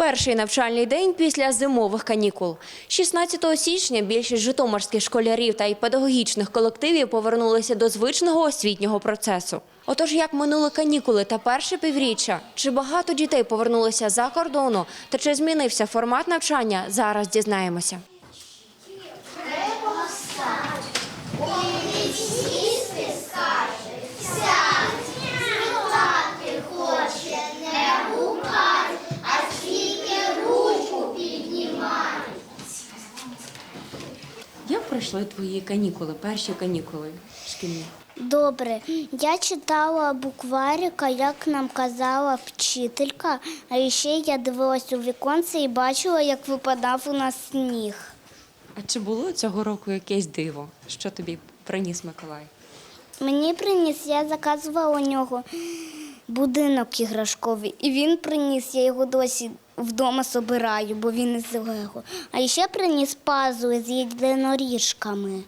Перший навчальний день після зимових канікул. 16 січня більшість житомирських школярів та й педагогічних колективів повернулися до звичного освітнього процесу. Отож, як минули канікули та перше півріччя, чи багато дітей повернулися за кордону, та чи змінився формат навчання, зараз дізнаємося. Пройшли твої канікули, перші канікули шкільні? Добре, я читала букварика, як нам казала вчителька, а ще я дивилась у віконце і бачила, як випадав у нас сніг. А чи було цього року якесь диво? Що тобі приніс Миколай? Мені приніс, я заказувала у нього будинок іграшковий, і він приніс, я його досі вдома собираю, бо він із Лего. А ще приніс пазли з єдиноріжками.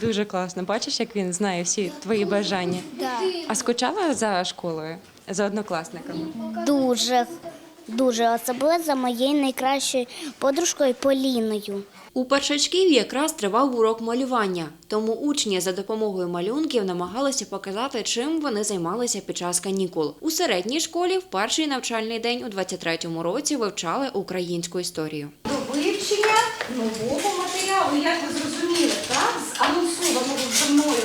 Дуже класно. Бачиш, як він знає всі твої бажання. А скучала за школою, за однокласниками? Дуже, дуже особливо за моєю найкращою подружкою Поліною. У першачків якраз тривав урок малювання, тому учні за допомогою малюнків намагалися показати, чим вони займалися під час канікул. У середній школі в перший навчальний день у 23-му році вивчали українську історію. до вивчення нового матеріалу. Як ви зрозуміли, так? З анонсованого мною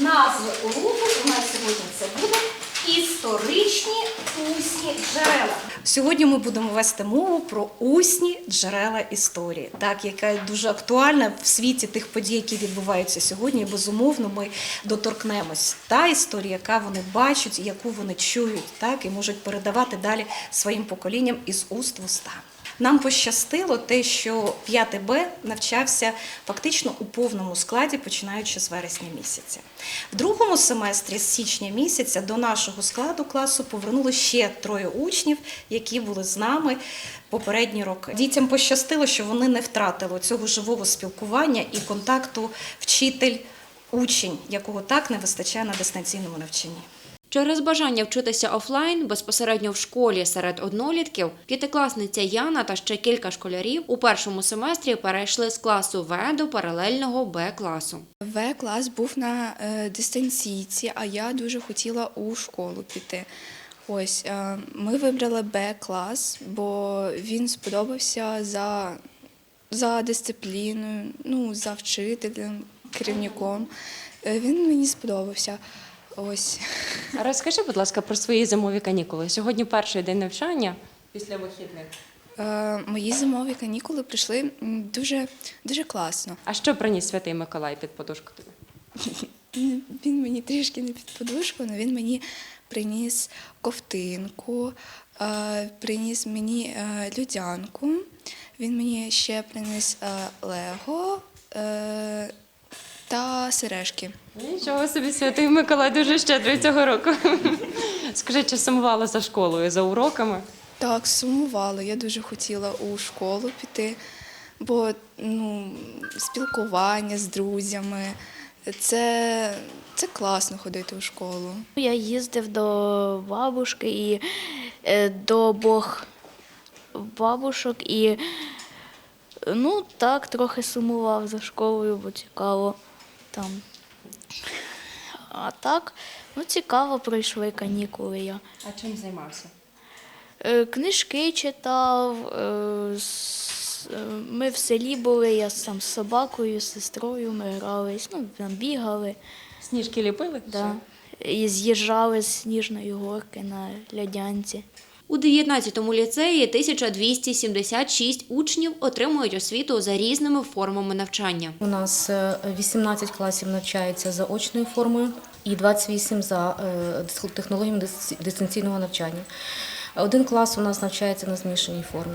назви уроку у нас сьогодні це буде історичні усні джерела. Сьогодні ми будемо вести мову про усні джерела історії, так яка дуже актуальна в світі тих подій, які відбуваються сьогодні. І, Безумовно, ми доторкнемось та історія, яка вони бачать, яку вони чують, так і можуть передавати далі своїм поколінням із уст в уста. Нам пощастило те, що 5 Б навчався фактично у повному складі, починаючи з вересня місяця. В другому семестрі, з січня місяця, до нашого складу класу повернули ще троє учнів, які були з нами попередні роки. Дітям пощастило, що вони не втратили цього живого спілкування і контакту вчитель-учень, якого так не вистачає на дистанційному навчанні. Через бажання вчитися офлайн безпосередньо в школі серед однолітків, п'ятикласниця Яна та ще кілька школярів у першому семестрі перейшли з класу В до паралельного Б класу. В клас був на е, дистанційці, а я дуже хотіла у школу піти. Ось е, ми вибрали Б клас, бо він сподобався за, за дисципліною, ну, за вчителем, керівником. Е, він мені сподобався. Ось. Розкажи, будь ласка, про свої зимові канікули. Сьогодні перший день навчання після вихідних. Е, мої зимові канікули прийшли дуже, дуже класно. А що приніс святий Миколай під подушку тобі? Він мені трішки не під подушку, але він мені приніс ковтинку, е, приніс мені е, людянку, він мені ще приніс е, лего е, та сережки. Нічого собі святий Миколай дуже щедрий цього року. Скажи, чи сумувала за школою, за уроками? Так, сумувала. Я дуже хотіла у школу піти, бо ну, спілкування з друзями це, це класно ходити у школу. Я їздив до бабушки і е, до обох бабушок і ну так, трохи сумував за школою, бо цікаво там. А так, ну цікаво пройшли канікули я. А чим займався? Е, Книжки читав, е, е, ми в селі були, я сам з собакою, з сестрою ми грались, ну, там бігали. Сніжки ліпили? Да. І з'їжджали з сніжної горки на льодянці. У 19-му ліцеї 1276 учнів отримують освіту за різними формами навчання. У нас е, 18 класів навчається за очною формою і 28 за е, технологіями дис- дистанційного навчання. Один клас у нас навчається на змішаній формі.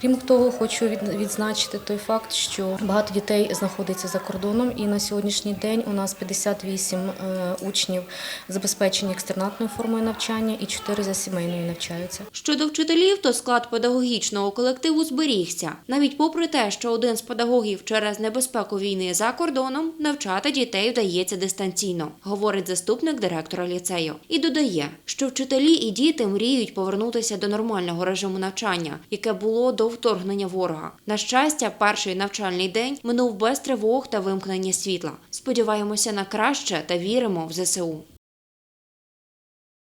Крім того, хочу від- відзначити той факт, що багато дітей знаходиться за кордоном, і на сьогоднішній день у нас 58 е, учнів забезпечені екстернатною формою навчання і 4 за сімейною навчаються. Щодо вчителів, то склад педагогічного колективу зберігся. Навіть попри те, що один з педагогів через небезпеку війни за кордоном навчати дітей вдається дистанційно, говорить заступник директора ліцею. І додає, що вчителі і діти мріють повернутися повернутися до нормального режиму навчання, яке було до вторгнення ворога. На щастя, перший навчальний день минув без тривог та вимкнення світла. Сподіваємося на краще та віримо в ЗСУ.